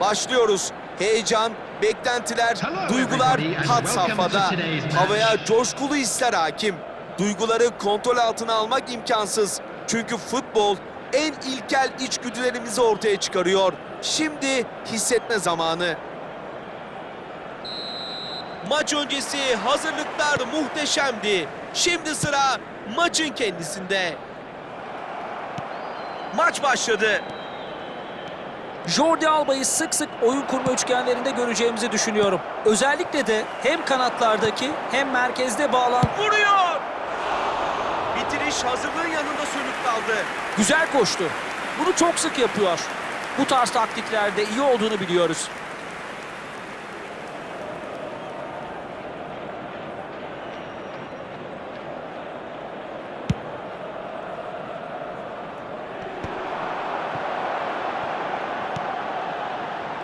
Başlıyoruz. Heyecan, beklentiler, duygular to safhada. Havaya coşkulu hisler hakim. Duyguları kontrol altına almak imkansız. Çünkü futbol en ilkel içgüdülerimizi ortaya çıkarıyor. Şimdi hissetme zamanı. Maç öncesi hazırlıklar muhteşemdi. Şimdi sıra maçın kendisinde. Maç başladı. Jordi Alba'yı sık sık oyun kurma üçgenlerinde göreceğimizi düşünüyorum. Özellikle de hem kanatlardaki hem merkezde bağlan Vuruyor. Bitiriş hazırlığın yanında sönük kaldı. güzel koştu. Bunu çok sık yapıyor. Bu tarz taktiklerde iyi olduğunu biliyoruz.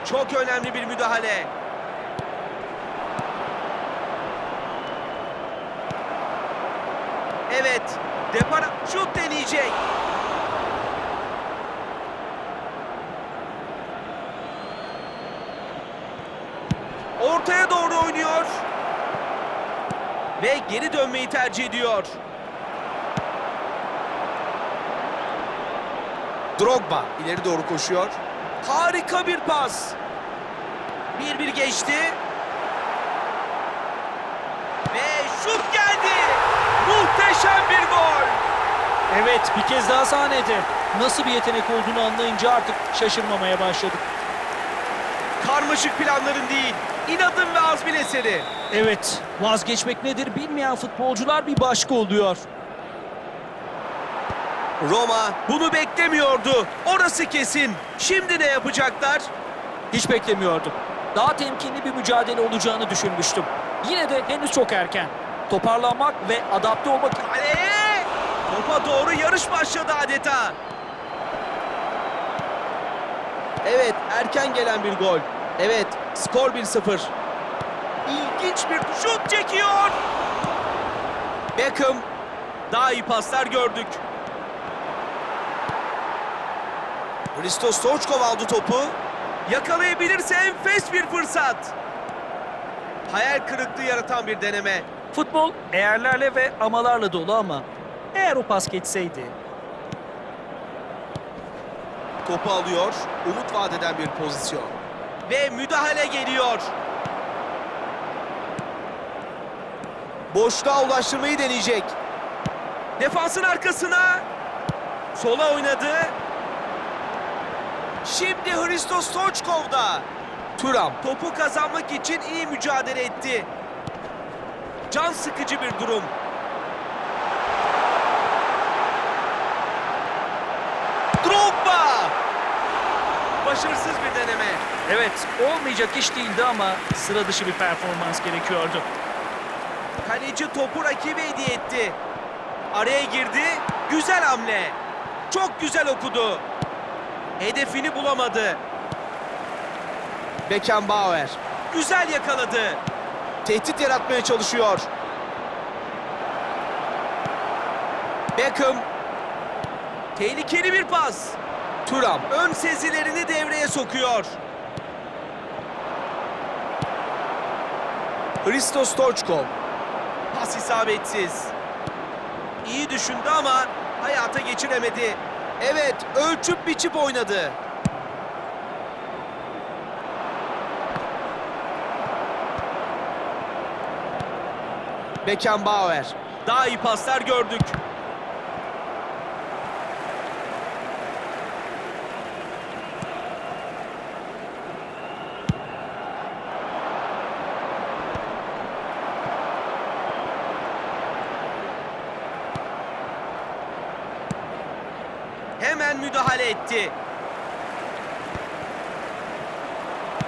Çok önemli bir müdahale. Evet. Depara şut deneyecek. Ortaya doğru oynuyor. Ve geri dönmeyi tercih ediyor. Drogba ileri doğru koşuyor. Harika bir pas. Bir bir geçti. Ve şut geldi. Muhteşem bir gol. Evet bir kez daha sahnede. Nasıl bir yetenek olduğunu anlayınca artık şaşırmamaya başladık. Karmaşık planların değil, inadın ve azmin eseri. Evet vazgeçmek nedir bilmeyen futbolcular bir başka oluyor. Roma bunu beklemiyordu. Orası kesin. Şimdi ne yapacaklar? Hiç beklemiyordum. Daha temkinli bir mücadele olacağını düşünmüştüm. Yine de henüz çok erken. Toparlanmak ve adapte olmak Kaleye! Topa doğru yarış başladı adeta. Evet, erken gelen bir gol. Evet, skor 1-0. İlginç bir şut çekiyor. Beckham. Daha iyi paslar gördük. Hristo Stoichkov aldı topu. Yakalayabilirse enfes bir fırsat. Hayal kırıklığı yaratan bir deneme. Futbol eğerlerle ve amalarla dolu ama eğer o pas geçseydi Topu alıyor. Umut vaat eden bir pozisyon. Ve müdahale geliyor. Boşluğa ulaştırmayı deneyecek. Defansın arkasına. Sola oynadı. Şimdi Hristo Stoichkov'da. Turam topu kazanmak için iyi mücadele etti. Can sıkıcı bir durum. Drogba! Başarısız bir deneme. evet olmayacak iş değildi ama sıra dışı bir performans gerekiyordu. Kaleci topu rakibe hediye etti. Araya girdi. Güzel hamle. Çok güzel okudu. Hedefini bulamadı. Beckenbauer. Güzel yakaladı. Tehdit yaratmaya çalışıyor. Beckham. Tehlikeli bir pas. Turam ön sezilerini devreye sokuyor. Hristo Stoichkov. Pas isabetsiz. İyi düşündü ama hayata geçiremedi. Evet, ölçüp biçip oynadı. Beckenbauer. Daha iyi paslar gördük. Müdahale etti.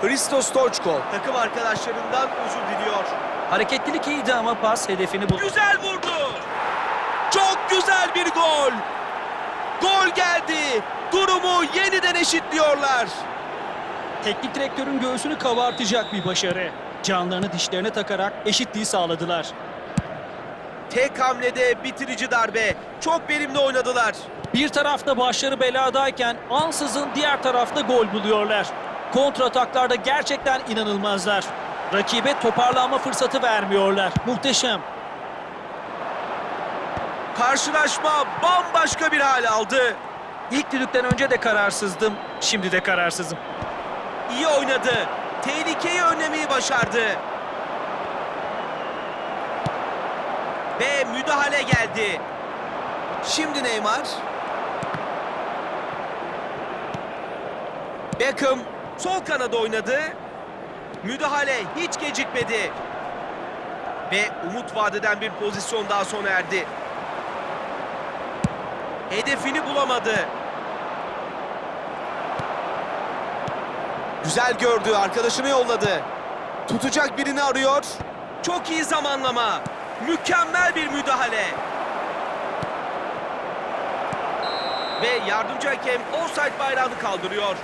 Hristo Stoichkov takım arkadaşlarından özür diliyor. Hareketlilik iyiydi ama pas hedefini buldu. Güzel vurdu. Çok güzel bir gol. Gol geldi. Durumu yeniden eşitliyorlar. Teknik direktörün göğsünü kabartacak bir başarı. Canlarını dişlerine takarak eşitliği sağladılar. Tek hamlede bitirici darbe. Çok verimli oynadılar. Bir tarafta başları beladayken ansızın diğer tarafta gol buluyorlar. kontrataklarda gerçekten inanılmazlar. Rakibe toparlanma fırsatı vermiyorlar. Muhteşem. Karşılaşma bambaşka bir hal aldı. İlk düdükten önce de kararsızdım, şimdi de kararsızım. İyi oynadı. Tehlikeyi önlemeyi başardı. Ve müdahale geldi. Şimdi Neymar. Beckham sol kanada oynadı. Müdahale hiç gecikmedi. Ve umut vadeden bir pozisyon daha sona erdi. Hedefini bulamadı. Güzel gördü, arkadaşını yolladı. Tutacak birini arıyor. Çok iyi zamanlama. Mükemmel bir müdahale. Ve yardımcı hakem offside bayrağını kaldırıyor.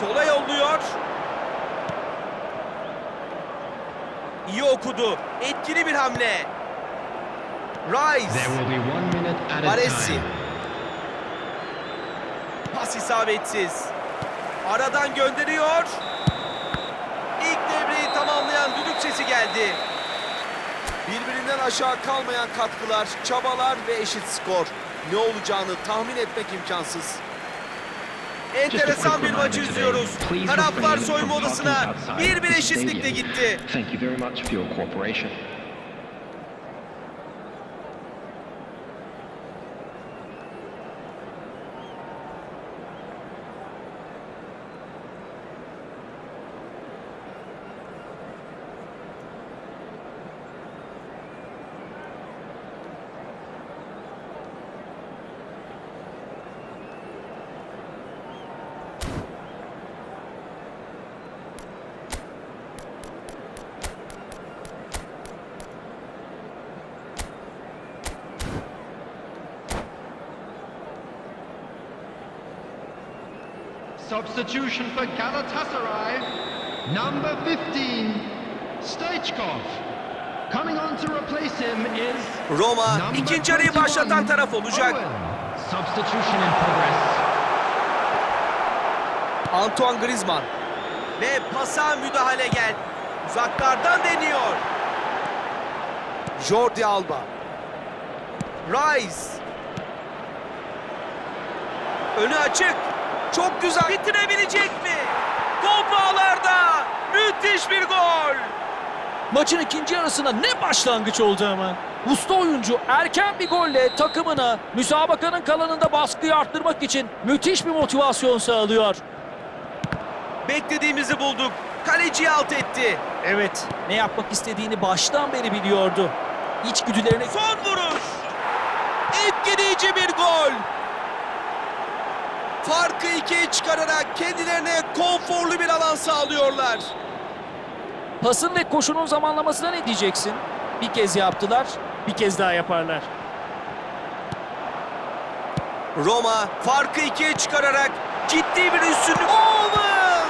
Sola yolluyor. İyi okudu. Etkili bir hamle. Rice. Baresi. Pas isabetsiz. Aradan gönderiyor. İlk devreyi tamamlayan düdük sesi geldi. Birbirinden aşağı kalmayan katkılar, çabalar ve eşit skor. Ne olacağını tahmin etmek imkansız. Enteresan bir maçı izliyoruz. refrain soyunma odasına bir bir stadium. gitti. Substitution for Galatasaray, number 15, Stoichkov. Coming on to replace him is Roma ikinci 21, başlatan taraf olacak. Owen. Substitution in progress. Antoine Griezmann. Ve pasa müdahale gel. Uzaklardan deniyor. Jordi Alba. Rice. Önü açık. Çok güzel. Bitirebilecek mi? Top ağlarda. Müthiş bir gol. Maçın ikinci yarısına ne başlangıç oldu ama. Usta oyuncu erken bir golle takımına müsabakanın kalanında baskıyı arttırmak için müthiş bir motivasyon sağlıyor. Beklediğimizi bulduk. Kaleciyi alt etti. Evet, ne yapmak istediğini baştan beri biliyordu. İçgüdülerine Son vuruş. Etkileyici bir gol. Farkı ikiye çıkararak kendilerine konforlu bir alan sağlıyorlar. pasın ve koşunun zamanlamasına ne diyeceksin? Bir kez yaptılar, bir kez daha yaparlar. Roma farkı ikiye çıkararak ciddi bir üstünlük. Owen!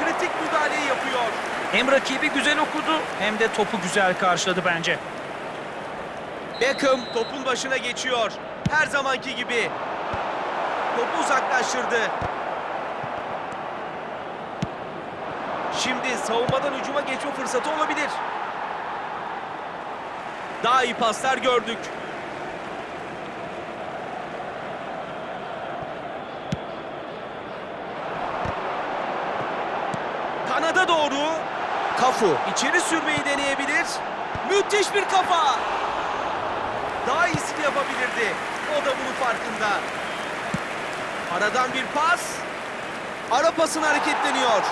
Kritik müdahaleyi yapıyor. Hem rakibi güzel okudu hem de topu güzel karşıladı bence. Beckham topun başına geçiyor. Her zamanki gibi. Topu uzaklaştırdı. Şimdi savunmadan hücuma geçme fırsatı olabilir. Daha iyi paslar gördük. Kanada doğru. Kafu içeri sürmeyi deneyebilir. Müthiş bir kafa. Daha iyisini yapabilirdi. O da bunun farkında. Aradan bir pas. Ara pasın hareketleniyor.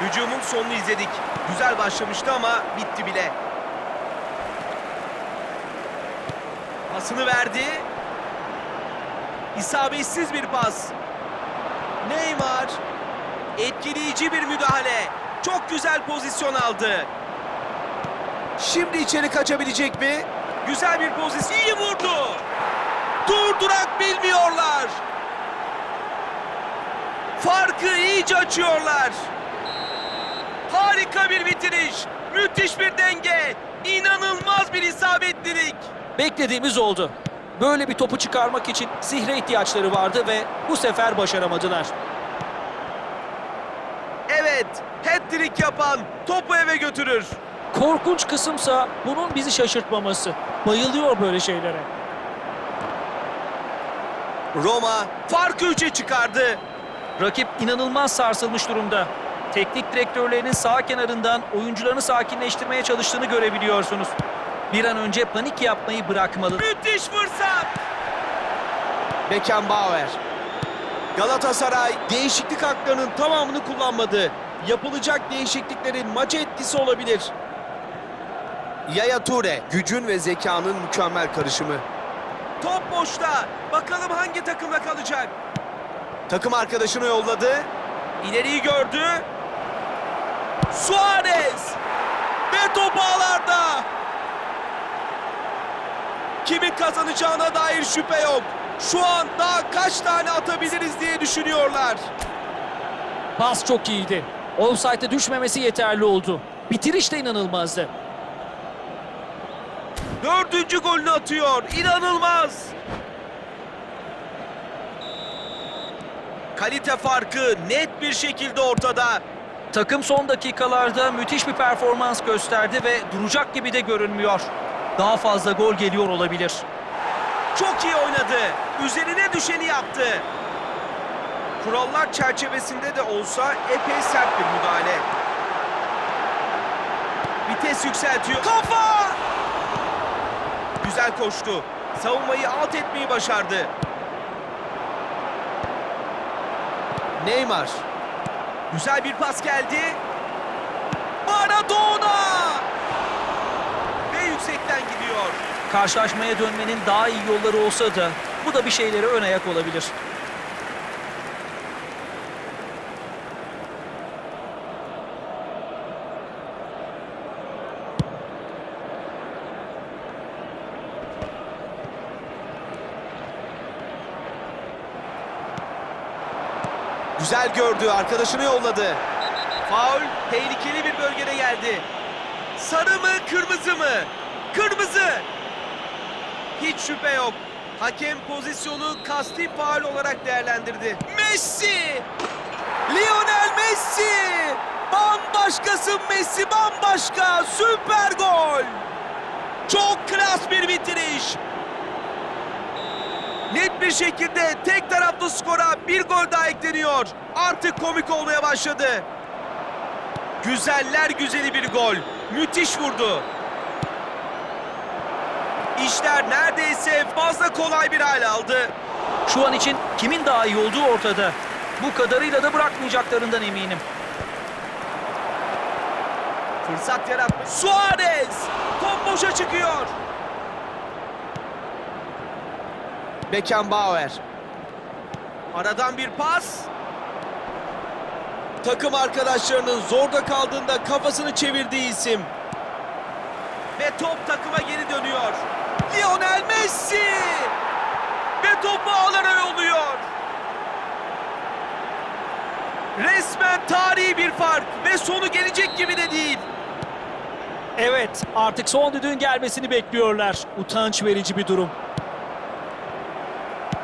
Hücumun sonunu izledik. Güzel başlamıştı ama bitti bile. Pasını verdi. İsabetsiz bir pas. Neymar. Etkileyici bir müdahale. Çok güzel pozisyon aldı. Şimdi içeri kaçabilecek mi? Güzel bir pozisyon. İyi vurdu. Durdurak bilmiyorlar. Farkı iyice açıyorlar. Harika. Harika bir bitiriş. Müthiş bir denge. İnanılmaz bir isabetlilik. Beklediğimiz oldu. Böyle bir topu çıkarmak için sihre ihtiyaçları vardı ve bu sefer başaramadılar. Evet, hat-trick yapan topu eve götürür. Korkunç kısımsa bunun bizi şaşırtmaması. Bayılıyor böyle şeylere. Roma farkı 3'e çıkardı. Rakip inanılmaz sarsılmış durumda. Teknik direktörlerinin sağ kenarından oyuncularını sakinleştirmeye çalıştığını görebiliyorsunuz. Bir an önce panik yapmayı bırakmalı. Müthiş fırsat. Beckenbauer. Galatasaray değişiklik haklarının tamamını kullanmadı. Yapılacak değişikliklerin maça etkisi olabilir. Yaya Toure, gücün ve zekanın mükemmel karışımı. Top boşta. Bakalım hangi takımda kalacak? Takım arkadaşını yolladı. İleriyi gördü. Suarez. Ve top ağlarda. Kimin kazanacağına dair şüphe yok. Şu an daha kaç tane atabiliriz diye düşünüyorlar. Pas çok iyiydi. Offside'e düşmemesi yeterli oldu. Bitiriş de inanılmazdı. Dördüncü golünü atıyor. İnanılmaz. Kalite farkı net bir şekilde ortada. Takım son dakikalarda müthiş bir performans gösterdi ve duracak gibi de görünmüyor. Daha fazla gol geliyor olabilir. Çok iyi oynadı. Üzerine düşeni yaptı. Kurallar çerçevesinde de olsa epey sert bir müdahale. Vites yükseltiyor. Kafa! Güzel koştu. Savunmayı alt etmeyi başardı. Neymar. Güzel bir pas geldi. Maradona! Ve yüksekten gidiyor. Karşılaşmaya dönmenin daha iyi yolları olsa da bu da bir şeylere ön ayak olabilir. Güzel gördü, arkadaşını yolladı. Faul, tehlikeli bir bölgede geldi. Sarı mı, kırmızı mı? Kırmızı! Hiç şüphe yok. Hakem pozisyonu kasti faul olarak değerlendirdi. Messi! Lionel Messi! Bambaşkasın Messi, bambaşka! Süper gol! Çok klas bir bitiriş. Net bir şekilde tek taraflı skora bir gol daha ekleniyor. Artık komik olmaya başladı. Güzeller güzeli bir gol. Müthiş vurdu. İşler neredeyse fazla kolay bir hale aldı. Şu an için kimin daha iyi olduğu ortada. Bu kadarıyla da bırakmayacaklarından eminim. Fırsat yaratmış. Suarez! Top boşa çıkıyor. Beckenbauer. Aradan bir pas. Takım arkadaşlarının zorda kaldığında kafasını çevirdiği isim. Ve top takıma geri dönüyor. Lionel Messi! Ve topu ağlara yolluyor. Resmen tarihi bir fark ve sonu gelecek gibi de değil. Evet, artık son düdüğün gelmesini bekliyorlar. Utanç verici bir durum.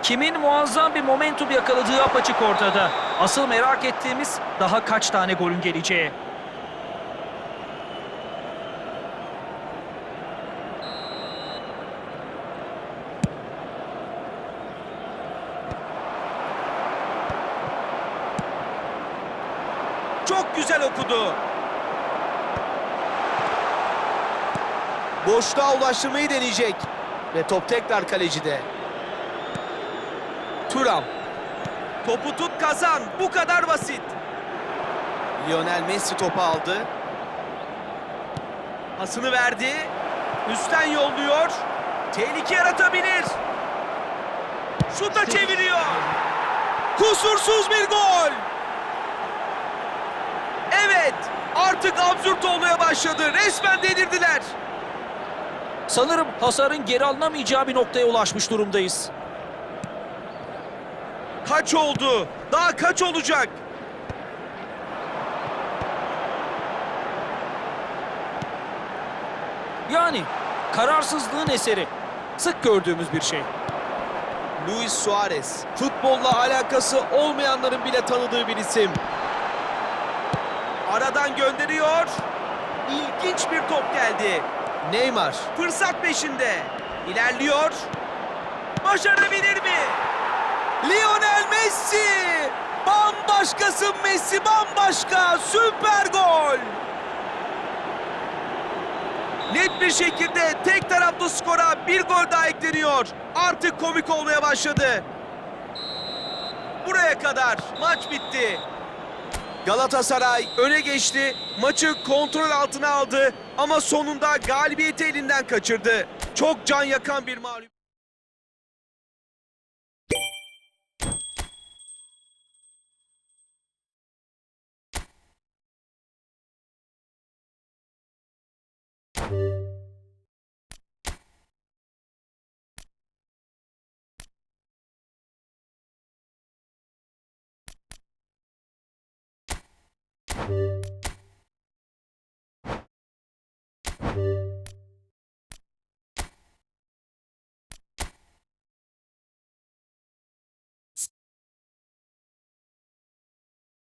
Kimin muazzam bir momentum yakaladığı apaçık ortada. Asıl merak ettiğimiz daha kaç tane golün geleceği. Çok güzel okudu. Boşluğa ulaştırmayı deneyecek. Ve top tekrar kalecide. Turam. Topu tut kazan. Bu kadar basit. Lionel Messi topu aldı. Pasını verdi. Üstten yolluyor. Tehlike yaratabilir. Şuta çeviriyor. Kusursuz bir gol. Evet, artık absürt olmaya başladı. Resmen delirdiler. Sanırım hasarın geri alınamayacağı bir noktaya ulaşmış durumdayız. Kaç oldu? Daha kaç olacak? Yani kararsızlığın eseri. Sık gördüğümüz bir şey. Luis Suarez. Futbolla alakası olmayanların bile tanıdığı bir isim. Aradan gönderiyor. İlginç bir top geldi. Neymar fırsat peşinde. İlerliyor. Başarabilir mi? Lionel Messi! Bambaşkasın Messi bambaşka. Süper gol. Net bir şekilde tek taraflı skora bir gol daha ekleniyor. Artık komik olmaya başladı. Buraya kadar maç bitti. Galatasaray öne geçti. Maçı kontrol altına aldı ama sonunda galibiyeti elinden kaçırdı. Çok can yakan bir mağlup.